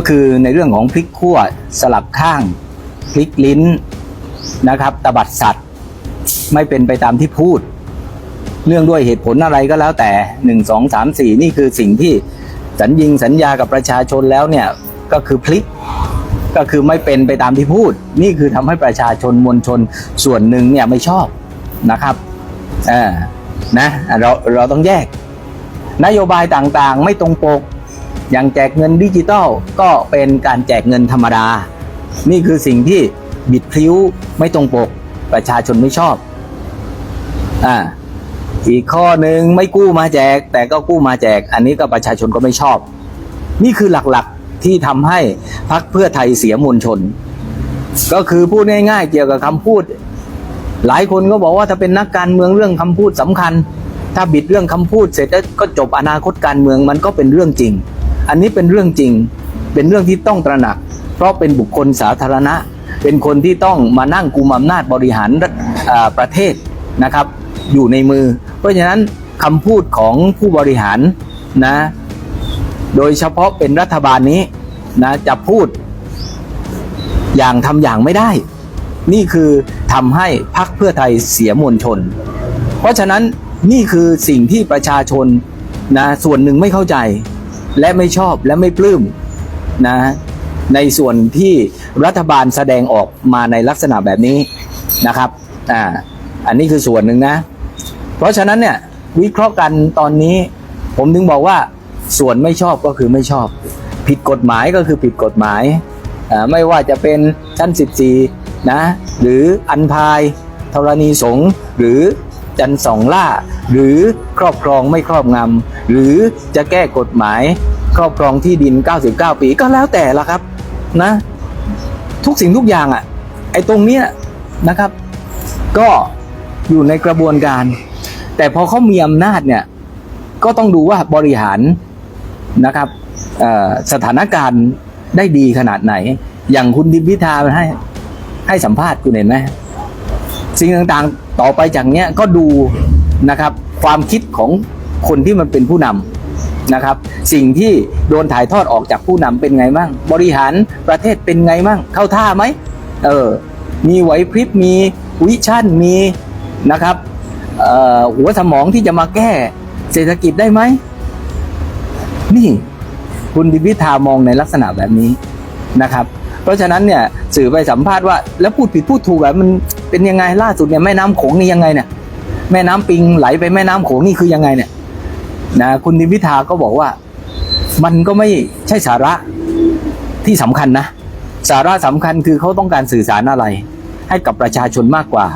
ก็คือในเรื่องของพลิกขั้วสลับข้างพลิกลิ้นนะครับตบัดสัตว์ ไม่เป็นไปตามที่พูด เนื่องด้วยเหตุผลอะไรก็แล้วแต่หนึ่งสองสามสี่นี่คือสิ่งที่สัญญิงสัญญากับประชาชนแล้วเนี่ยก็คือพลิกก็คือไม่เป็นไปตามที่พูด นี่คือทำให้ประชาชนมวลชนส่วนหนึ่งเนี่ยไม่ชอบนะครับเออนะเราเราต้องแยก นโยบายต่างๆ ไม่ตรงปก อย่างแจกเงินดิจิตอลก็เป็นการแจกเงินธรรมดา นี่คือสิ่งที่บิดพลิ้วไม่ตรงปกประชาชนไม่ชอบอ่าอีกข้อหนึ่งไม่กู้มาแจก แต่ก็กู้มาแจก อันนี้ก็ประชาชนก็ไม่ชอบ นี่คือหลักๆที่ทำให้พักเพื่อไทยเสียมวลชน ก็คือพูดง่ายๆเกี่ยวกับคำพูด หลายคนก็บอกว่าถ้าเป็นนักการเมืองเรื่องคำพูดสำคัญ ถ้าบิดเรื่องคำพูดเสร็จแล้วก็จบอนาคตการเมืองมันก็เป็นเรื่องจริง อันนี้เป็นเรื่องจริง เป็นเรื่องที่ต้องตระหนัก เพราะเป็นบุคคลสาธารณะ เป็นคนที่ต้องมานั่งกุมอำนาจบริหารประเทศนะครับ อยู่ในมือ เพราะฉะนั้นคำพูดของผู้บริหารนะ โดยเฉพาะเป็นรัฐบาลนี้นะจะพูดอย่างทำอย่างไม่ได้ นี่คือทำให้พักเพื่อไทยเสียมวลชน เพราะฉะนั้นนี่คือสิ่งที่ประชาชนนะส่วนหนึ่งไม่เข้าใจ และไม่ชอบและไม่ปลื้มนะในส่วนที่รัฐบาลแสดงออกมาในลักษณะแบบนี้นะครับอ่าอันนี้คือส่วนหนึ่งนะ เพราะฉะนั้นเนี่ยวิเคราะห์กันตอนนี้ ผมถึงบอกว่าส่วนไม่ชอบก็คือไม่ชอบ ผิดกฎหมายก็คือผิดกฎหมายไม่ว่าจะเป็นชั้น 14 นะ หรืออันพายธรณีสงหรือ จันสองล่า หรือครอบครองไม่ครอบงำหรือจะแก้กฎหมาย ครอบครองที่ดิน 99 ปีก็แล้วแต่ละครับนะ ทุกสิ่งทุกอย่างอะ่ะไอ้ตรงเนี้ยนะครับ ก็อยู่ในกระบวนการ แต่พอเขามีอำนาจเนี่ยก็ต้องดูว่าบริหารนะครับสถานการณ์ได้ดีขนาดไหน อย่างคุณดิมพิธาให้ให้สัมภาษณ์คุณเห็นไหมสิ่งต่างๆ ต่อไปจากเนี้ยก็ดูนะครับความคิดของคนที่มันเป็นผู้นำนะครับ สิ่งที่โดนถ่ายทอดออกจากผู้นำเป็นไงมั่ง บริหารประเทศเป็นไงมั่ง เข้าท่าไหมเออมีไหวพริบมีวิชั่นมีนะครับเอ่อหัวสมองที่จะมาแก้เศรษฐกิจได้ไหม นี่คุณดิพิธามองในลักษณะแบบนี้นะครับ เพราะฉะนั้นเนี่ยสื่อไปสัมภาษณ์ว่า แล้วพูดผิดพูดถูกแบบมัน เป็นยังไงล่าสุดเนี่ยแม่น้ำโขงนี่ยังไงเนี่ยแม่น้ำปิงไหลไปแม่น้ำโขงนี่คือยังไงเนี่ยนะคุณดิพิธาก็บอกว่า มันก็ไม่ใช่สาระที่สำคัญนะ สาระสำคัญคือเขาต้องการสื่อสารอะไร ให้กับประชาชนมากกว่า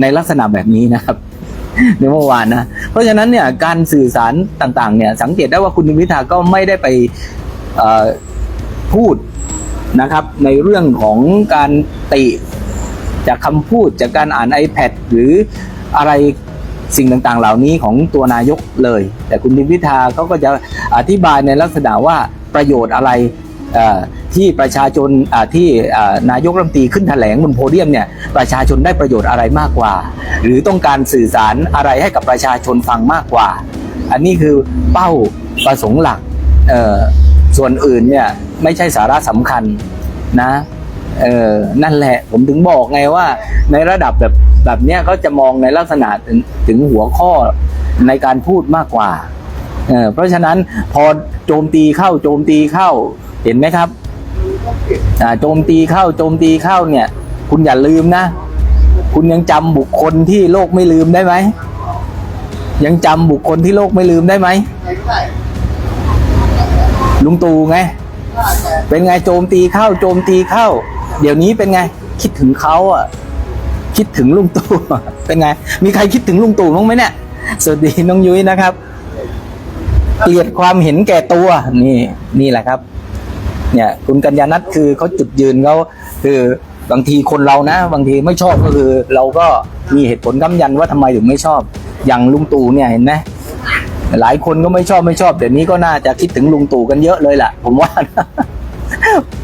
ในลักษณะแบบนี้นะครับในเมื่อวานนะ เพราะฉะนั้นเนี่ยการสื่อสารต่างๆ เนี่ย สังเกตได้ว่าคุณดิมิธาก็ไม่ได้ไปพูดนะครับ ในเรื่องของการติ จากคำพูดจากการอ่าน iPad หรืออะไรสิ่งต่างๆ เหล่านี้ของตัวนายกเลย แต่คุณดิมพิธาเขาก็จะอธิบายในลักษณะว่าประโยชน์อะไรที่ประชาชนที่นายกรัฐมนตรีขึ้นแถลงบนโพเดียมเนี่ยประชาชนได้ประโยชน์อะไรมากกว่า หรือต้องการสื่อสารอะไรให้กับประชาชนฟังมากกว่า อันนี้คือเป้าประสงค์หลักส่วนอื่นเนี่ยไม่ใช่สาระสำคัญนะ เออนั่นแหละ ผมถึงบอกไงว่า ในระดับแบบแบบเนี้ยเขาจะมองในลักษณะถึงถึงหัวข้อในการพูดมากกว่าเออเพราะฉะนั้นพอโจมตีเข้าโจมตีเข้าเห็นไหมครับอ่าโจมตีเข้าโจมตีเข้าเนี่ย คุณอย่าลืมนะ คุณยังจำบุคคลที่โลกไม่ลืมได้ไหมยังจำบุคคลที่โลกไม่ลืมได้ไหมลุงตู่ไง เป็นไงโจมตีเข้าโจมตีเข้า เดี๋ยวนี้เป็นไง คิดถึงเขาอะ คิดถึงลุงตู่เป็นไง มีใครคิดถึงลุงตู่บ้างไหมเนี่ยสวัสดีน้องยุ้ยนะครับเกลียดความเห็นแก่ตัวนี่นี่แหละครับ เนี่ย คุณกัญญานัทคือเขาจุดยืนเขาคือบางทีคนเรานะ บางทีไม่ชอบก็คือ เราก็มีเหตุผลกำยันว่าทำไมถึงไม่ชอบ อย่างลุงตู่เนี่ยเห็นไหมหลายคนก็ไม่ชอบไม่ชอบเดี๋ยวนี้ก็น่าจะคิดถึงลุงตู่กันเยอะเลยล่ะ ผมว่า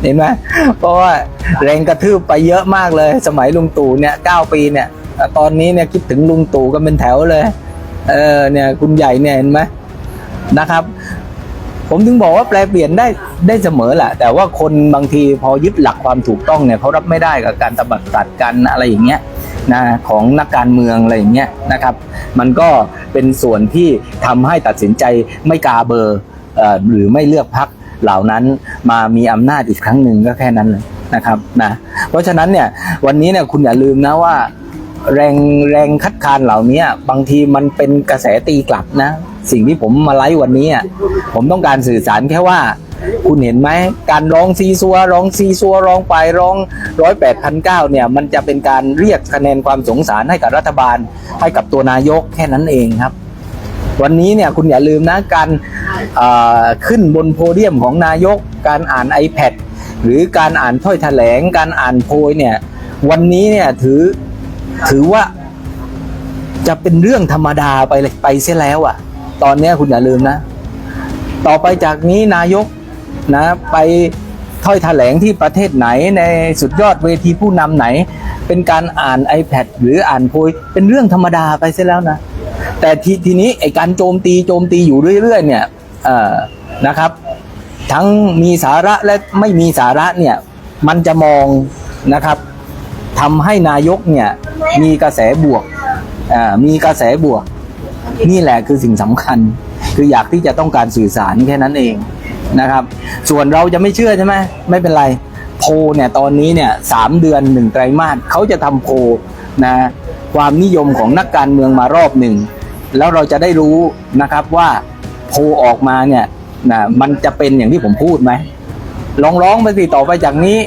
เห็นไหมเพราะว่าแรงกระทืบไปเยอะมากเลย สมัยลุงตู่เนี่ยเก้าปีเนี่ย ตอนนี้เนี่ยคิดถึงลุงตู่กันเป็นแถวเลย เออเนี่ยคุณใหญ่เนี่ยเห็นไหมนะครับ ผมถึงบอกว่าแปลเปลี่ยนได้ได้เสมอแหละแต่ว่าคนบางทีพอยึดหลักความถูกต้องเนี่ยเขารับไม่ได้กับการตบัดสัตว์กันอะไรอย่างเงี้ยนะของนักการเมืองอะไรอย่างเงี้ยนะครับ มันก็เป็นส่วนที่ทำให้ตัดสินใจไม่กาเบอร์เอ่อหรือไม่เลือกพัก เหล่านั้นมามีอำนาจอีกครั้งหนึ่งก็แค่นั้นนะครับนะเพราะฉะนั้นเนี่ยวันนี้เนี่ยคุณอย่าลืมนะว่า แรงแรงคัดค้านเหล่านี้บางทีมันเป็นกระแสตีกลับนะ สิ่งที่ผมมาไลฟ์วันนี้อะผมต้องการสื่อสารแค่ว่าคุณเห็นไหมการร้องซีซัวร้องซีซัวร้องไปร้องร้อยแปดพันเก้าเนี่ยมันจะเป็นการเรียกคะแนนความสงสารให้กับรัฐบาลให้กับตัวนายกแค่นั้นเองครับ วันนี้เนี่ยคุณอย่าลืมนะการขึ้นบนโพเดียมของนายก การอ่าน iPad หรือการอ่านถ้อยแถลง การอ่านโพยเนี่ยวันนี้เนี่ยถือถือว่าจะเป็นเรื่องธรรมดาไปเลยไปเสียแล้วอะ่ะ ตอนนี้คุณอย่าลืมนะ ต่อไปจากนี้นายกนะไปถ้อยแถลงที่ประเทศไหนในสุดยอดเวทีผู้นำไหน เป็นการอ่าน iPad หรืออ่านโพยเป็นเรื่องธรรมดาไปเสียแล้วนะ แต่ทีทีนี้ไอการโจมตีโจมตีอยู่เรื่อยๆเนี่ยเอ่อนะครับ ทั้งมีสาระและไม่มีสาระเนี่ยมันจะมองนะครับทำให้นายกเนี่ยมีกระแสบวกมีกระแสบวก นี่แหละคือสิ่งสำคัญ คืออยากที่จะต้องการสื่อสารแค่นั้นเองนะครับ ส่วนเราจะไม่เชื่อใช่ไหมไม่เป็นไรโพเนี่ยตอนนี้เนี่ยสามเดือนหนึ่งไตรมาสเขาจะทำโพนะความนิยมของนักการเมืองมารอบหนึ่ง แล้วเราจะได้รู้นะครับว่าโพออกมาเนี่ยนะมันจะเป็นอย่างที่ผมพูดไหมลองร้องไปสิต่อไปจากนี้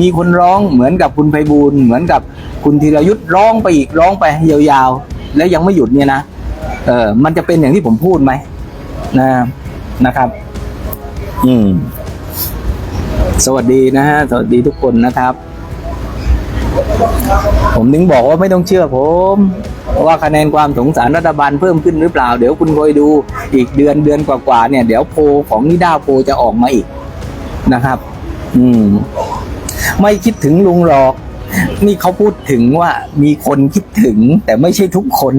มีคนร้องเหมือนกับคุณไพบูลย์เหมือนกับคุณธีรยุทธ์ร้องไปอีกร้องไปยาวๆ แล้วยังไม่หยุดเนี่ยนะเออมันจะเป็นอย่างที่ผมพูดไหมนะนะครับ อืม สวัสดีนะฮะสวัสดีทุกคนนะครับ ผมถึงบอกว่าไม่ต้องเชื่อผม ว่าคะแนนความสงสารรัฐบาลเพิ่มขึ้นหรือเปล่า เดี๋ยวคุณคอยดูอีกเดือนเดือนกว่าๆเนี่ย เดี๋ยวโพลของนิด้าโพลจะออกมาอีกนะครับ อืม ไม่คิดถึงลุงหรอก นี่เขาพูดถึงว่ามีคนคิดถึง แต่ไม่ใช่ทุกคน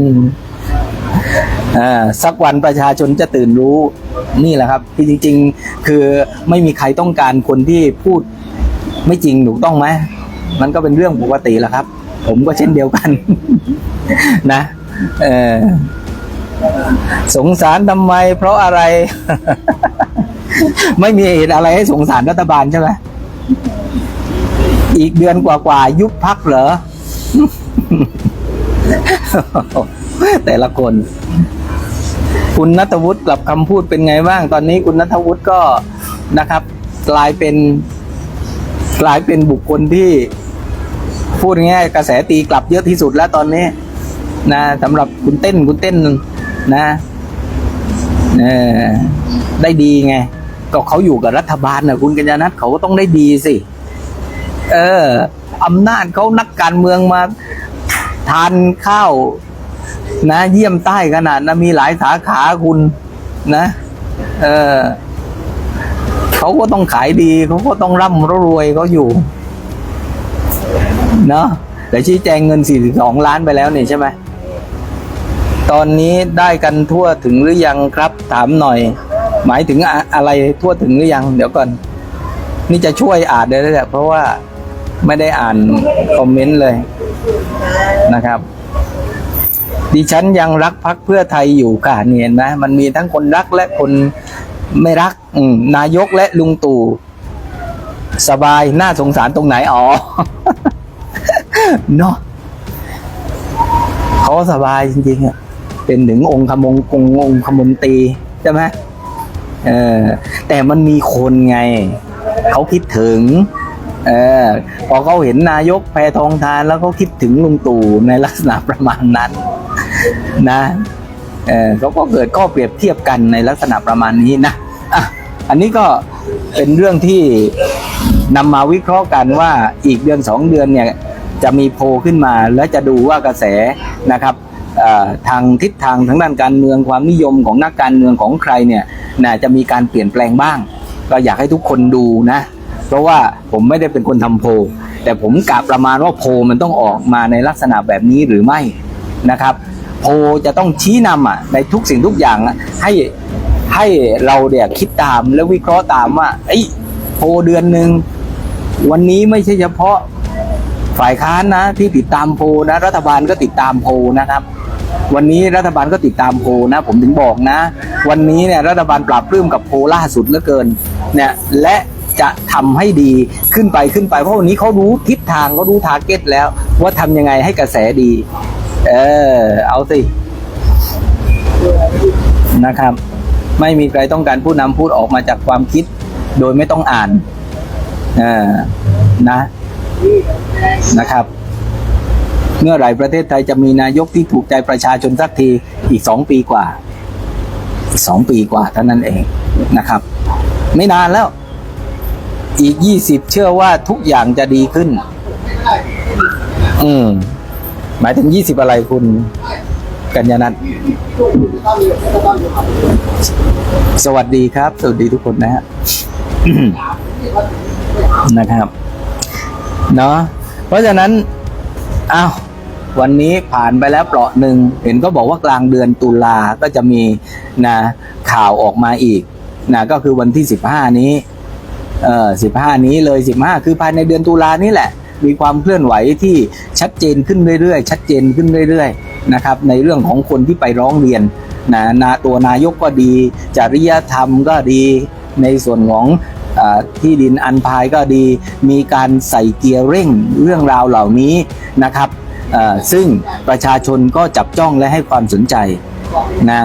อ่าสักวันประชาชนจะตื่นรู้นี่แหละครับที่จริง ๆ คือไม่มีใครต้องการคนที่พูดไม่จริงถูกต้องไหมมันก็เป็นเรื่องปกติแหละครับ ผมก็เช่นเดียวกัน นะเออสงสารทำไม เพราะอะไร ไม่มีเหตุอะไรให้สงสารรัฐบาลใช่ไหมอีกเดือนกว่าๆยุบพักเหรอ แต่ละคน คุณนัทวุฒิกลับคำพูดเป็นไงบ้าง ตอนนี้คุณนัทวุฒิก็นะครับ กลายเป็นกลายเป็นบุคคลที่ พูดง่ายกระแสตีกลับเยอะที่สุดแล้วตอนนี้ นะสำหรับคุณเต้นคุณเต้นนะเออได้ดีไง ก็เขาอยู่กับรัฐบาลนะคุณกัญญาณัทเขาก็ต้องได้ดีสิ เอออำนาจเขานักการเมืองมาทานข้าว นะ เยี่ยมใต้ขนาดนะมีหลายสาขาคุณนะ เออเขาก็ต้องขายดีเขาก็ต้องร่ำรวยเขาอยู่เนาะแต่ชี้แจงเงิน 42 ล้านไปแล้วนี่ใช่ไหม ตอนนี้ได้กันทั่วถึงหรือยังครับ ถามหน่อย หมายถึงอะอะไรทั่วถึงหรือยัง เดี๋ยวก่อน นี่จะช่วยอ่านได้เลยแหละเพราะว่าไม่ได้อ่านคอมเมนต์เลยนะครับ ดิฉันยังรักพักเพื่อไทยอยู่ค่ะนี่เห็นไหมมันมีทั้งคนรักและคนไม่รักนายกและลุงตู่สบายน่าสงสารตรงไหนอ๋อเนาะเขาสบายจริงๆอะ เป็นถึงองค์คมงององค์คมนตรีใช่ไหมเออแต่มันมีคนไง เขาคิดถึง เออพอเขาเห็นนายกแพทองทานแล้วเขาคิดถึงลุงตู่ในลักษณะประมาณนั้น นะเออเขาก็เกิดข้อเปรียบเทียบกันในลักษณะประมาณนี้นะอะอันนี้ก็เป็นเรื่องที่นำมาวิเคราะห์กันว่าอีกเดือนสองเดือนเนี่ยจะมีโพลขึ้นมาแล้วจะดูว่ากระแสนะครับ ทางทิศทางทางด้านการเมืองความนิยมของนักการเมืองของใครเนี่ยน่าจะมีการเปลี่ยนแปลงบ้าง ก็อยากให้ทุกคนดูนะ เพราะว่าผมไม่ได้เป็นคนทำโพแต่ผมกะประมาณว่าโพมันต้องออกมาในลักษณะแบบนี้หรือไม่นะครับ โพจะต้องชี้นำอะในทุกสิ่งทุกอย่างให้ให้เราเนี่ยคิดตามแล้ววิเคราะห์ตามว่าไอ้โพเดือนหนึ่งวันนี้ไม่ใช่เฉพาะฝ่ายค้านนะที่ติดตามโพนะ รัฐบาลก็ติดตามโพนะครับ วันนี้รัฐบาลก็ติดตามโพนะ ผมถึงบอกนะ วันนี้เนี่ยรัฐบาลปราบปลื้มกับโพล่าสุดเหลือเกินเนี่ยและจะทำให้ดีขึ้นไปขึ้นไป เพราะวันนี้เขารู้ทิศทางเขารู้ทาร์เก็ตแล้ว ว่าทำยังไงให้กระแสดี เออ เอาสิ นะครับ ไม่มีใครต้องการผู้นำพูดออกมาจากความคิด โดยไม่ต้องอ่าน เออนะ นะครับ เมื่อไหร่ประเทศไทยจะมีนายกที่ถูกใจประชาชนสักทีอีกสองปีกว่าอีกสองปีกว่าเท่านั้นเองนะครับ ไม่นานแล้ว อีกยี่สิบเชื่อว่าทุกอย่างจะดีขึ้น อืม หมายถึงยี่สิบอะไรคุณกัญญานัทสวัสดีครับ สวัสดีทุกคนนะฮะนะครับ เนาะเพราะฉะนั้นอ้าว วันนี้ผ่านไปแล้วเปราะหนึ่งเห็นก็บอกว่ากลางเดือนตุลาก็จะมีนะข่าวออกมาอีกนะก็คือวันที่สิบห้านี้เออสิบห้านี้เลยสิบห้าคือภายในเดือนตุลานี่แหละ มีความเคลื่อนไหวที่ชัดเจนขึ้นเรื่อยๆ ชัดเจนขึ้นเรื่อยๆนะครับในเรื่องของคนที่ไปร้องเรียนนะนาตัวนายกก็ดี จริยธรรมก็ดีในส่วนของอที่ดินอันพายก็ดี มีการใส่เกียร์เร่งเรื่องราวเหล่านี้นะครับ ซึ่งประชาชนก็จับจ้องและให้ความสนใจนะ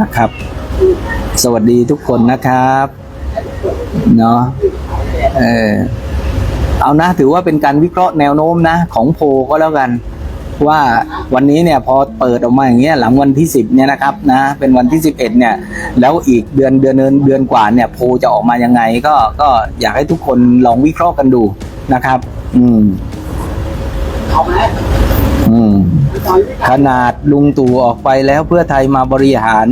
นะครับ สวัสดีทุกคนนะครับเนาะเออเอานะถือว่าเป็นการวิเคราะห์แนวโน้มนะ ของโพลก็แล้วกัน ว่าวันนี้เนี่ยพอเปิดออกมาอย่างเงี้ยหลังวันที่สิบเนี่ยนะครับนะเป็นวันที่สิบเอ็ดเนี่ยแล้วอีกเดือนเดือนเดือนเดือนกว่าเนี่ยโพจะออกมายังไงก็ก็อยากให้ทุกคนลองวิเคราะห์กันดูนะครับ อืมอืมขนาดลุงตู่ออกไปแล้วเพื่อไทยมาบริหาร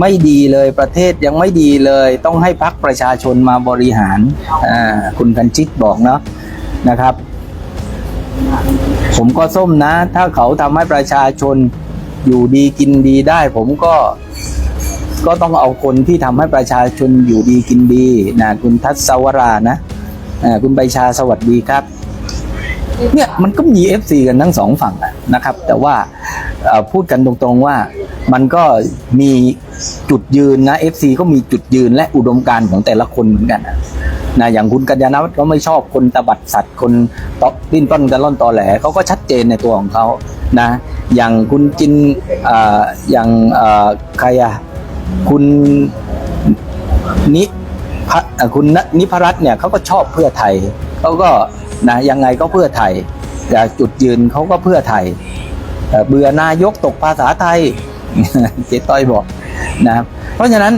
ไม่ดีเลยประเทศยังไม่ดีเลย ต้องให้พักประชาชนมาบริหารอ่าคุณคันชิตบอกเนาะนะครับ ผมก็ส้มนะ ถ้าเขาทำให้ประชาชนอยู่ดีกินดีได้ ผมก็ก็ต้องเอาคนที่ทำให้ประชาชนอยู่ดีกินดีนะคุณทัศวรานะคุณใบชาสวัสดีครับเนี่ยมันก็มี FC กันทั้งสองฝั่งนะครับ แต่ว่าพูดกันตรงๆว่ามันก็มีจุดยืนนะ FC ก็มีจุดยืนและอุดมการณ์ของแต่ละคนเหมือนกันอะ นะอย่างคุณกัญญาณวัฒน์ก็ไม่ชอบคนตบัดสัตว์คนตอกดิ้นต้นกันล่อนตอแหลเขาก็ชัดเจนในตัวของเขานะอย่างคุณจินออย่างใครอะคุณนิพคุณนิพรัตน์เนี่ยเขาก็ชอบเพื่อไทยเขาก็นะยังไงก็เพื่อไทยแต่จุดยืนเขาก็เพื่อไทยเบื่อนายกตกภาษาไทยเจ๊ต้อยบอกนะเพราะฉะนั้น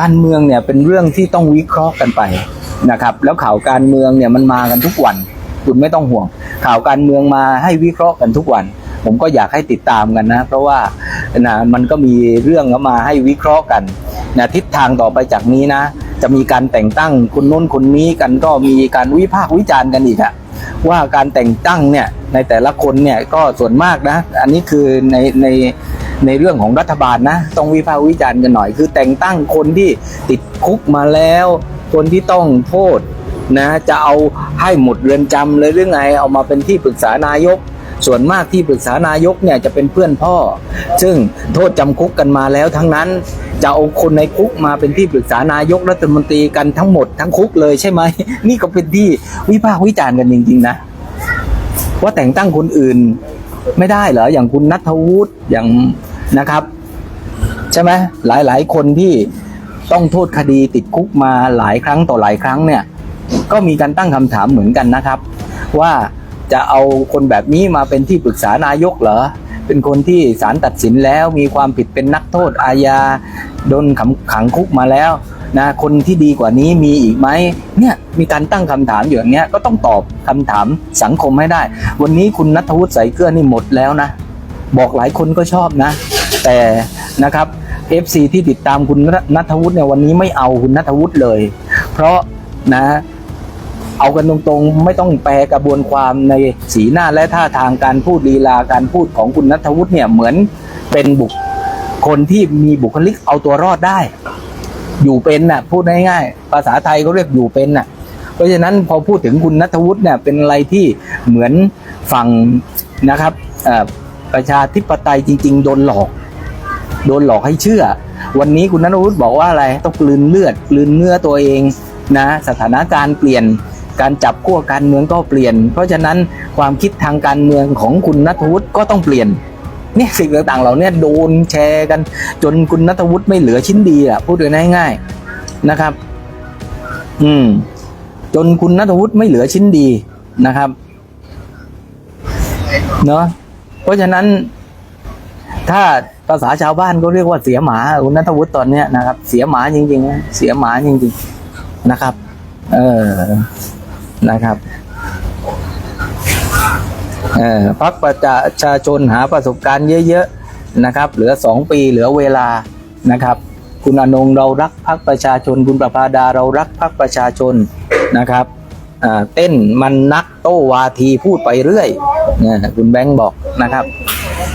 การเมืองเนี่ยเป็นเรื่องที่ต้องวิเคราะห์กันไปนะครับ แล้วข่าวการเมืองเนี่ยมันมากันทุกวัน คุณไม่ต้องห่วง ข่าวการเมืองมาให้วิเคราะห์กันทุกวัน ผมก็อยากให้ติดตามกันนะ เพราะว่านะมันก็มีเรื่องมาให้วิเคราะห์กันนะทิศทางต่อไปจากนี้นะ จะมีการแต่งตั้งคนโน้นคนนี้กันก็มีการวิพากษ์วิจารณ์กันอีกอะว่าการแต่งตั้งเนี่ยในแต่ละคนเนี่ยก็ส่วนมากนะ อันนี้คือในใน ในเรื่องของรัฐบาลนะ ต้องวิพากษ์วิจารณ์กันหน่อย คือแต่งตั้งคนที่ติดคุกมาแล้ว คนที่ต้องโทษนะจะเอาให้หมดเรือนจำเลยหรือไงเอามาเป็นที่ปรึกษานายก ส่วนมากที่ปรึกษานายกเนี่ยจะเป็นเพื่อนพ่อ ซึ่งโทษจำคุกกันมาแล้วทั้งนั้นจะเอาคนในคุกมาเป็นที่ปรึกษานายกรัฐมนตรีกันทั้งหมดทั้งคุกเลยใช่ไหมนี่ก็เป็นที่วิพากษ์วิจารณ์กันจริงๆนะ ว่าแต่งตั้งคนอื่นไม่ได้เหรออย่างคุณนัทวุฒิอย่าง นะครับ ใช่ไหมหลายหลายคนที่ต้องโทษคดีติดคุกมาหลายครั้งต่อหลายครั้งเนี่ย ก็มีการตั้งคำถามเหมือนกันนะครับ ว่าจะเอาคนแบบนี้มาเป็นที่ปรึกษานายกเหรอเป็นคนที่ศาลตัดสินแล้วมีความผิดเป็นนักโทษอาญาโดนขังขังคุกมาแล้วนะคนที่ดีกว่านี้มีอีกไหมเนี่ยมีการตั้งคำถามอยู่อย่างเงี้ยก็ต้องตอบคำถามสังคมให้ได้ วันนี้คุณนัทวุฒิใส่เกลือนี่หมดแล้วนะ บอกหลายคนก็ชอบนะ แต่นะครับ FC ที่ติดตามคุณนัทวุฒิเนี่ยวันนี้ไม่เอาคุณนัทวุฒิเลย เพราะนะเอากันตรงๆ ไม่ต้องแปลกระบวนความในสีหน้าและท่าทางการพูดลีลาการพูดของคุณนัทวุฒิเนี่ยเหมือนเป็นบุคคลที่มีบุคลิกเอาตัวรอดได้ อยู่เป็นน่ะพูดง่ายๆภาษาไทยเขาเรียกอยู่เป็นน่ะ เพราะฉะนั้นพอพูดถึงคุณนัทวุฒิเนี่ยเป็นอะไรที่เหมือนฝั่งนะครับประชาธิปไตยจริง ๆ โดนหลอก โดนหลอกให้เชื่อ วันนี้คุณนัทวุฒิบอกว่าอะไรต้องกลืนเลือดกลืนเนื้อตัวเองนะสถานการณ์เปลี่ยนการจับขั้วการเมืองก็เปลี่ยน เพราะฉะนั้นความคิดทางการเมืองของคุณนัทวุฒิก็ต้องเปลี่ยนเนี่ยสิ่งต่างๆ เหล่านี้โดนแชร์กัน จนคุณนัทวุฒิไม่เหลือชิ้นดีอะพูดง่ายๆนะครับ อืม จนคุณนัทวุฒิไม่เหลือชิ้นดีนะครับเนาะเพราะฉะนั้นถ้า ภาษาชาวบ้านก็เรียกว่าเสียหมาคุณนัทวุฒิตอนเนี้ยนะครับ เสียหมาจริงๆนะเสียหมาจริงๆนะครับ เออนะครับเออพักประชาชนหาประสบการณ์เยอะๆนะครับ เหลือสองปีเหลือเวลานะครับ คุณอนงเรารักพักประชาชน คุณประภาดาเรารักพักประชาชนนะครับอ่าเต้นมันนักโต้วาทีพูดไปเรื่อยนี่ยคุณแบงค์บอกนะครับ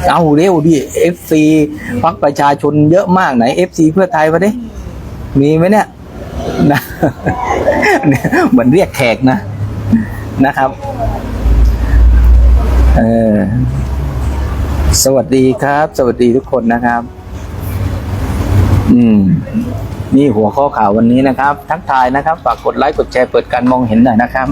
เอาเร็วดิ FC พักประชาชนเยอะมากไหน FC เพื่อไทยมาดิมีไหมเนี่ยนะเหมือนเรียกแขกนะนะครับเออสวัสดีครับ สวัสดีทุกคนนะครับ อืม นี่หัวข้อข่าววันนี้นะครับ ทักทายนะครับ ฝากกดไลค์กดแชร์เปิดการมองเห็นหน่อยนะครับ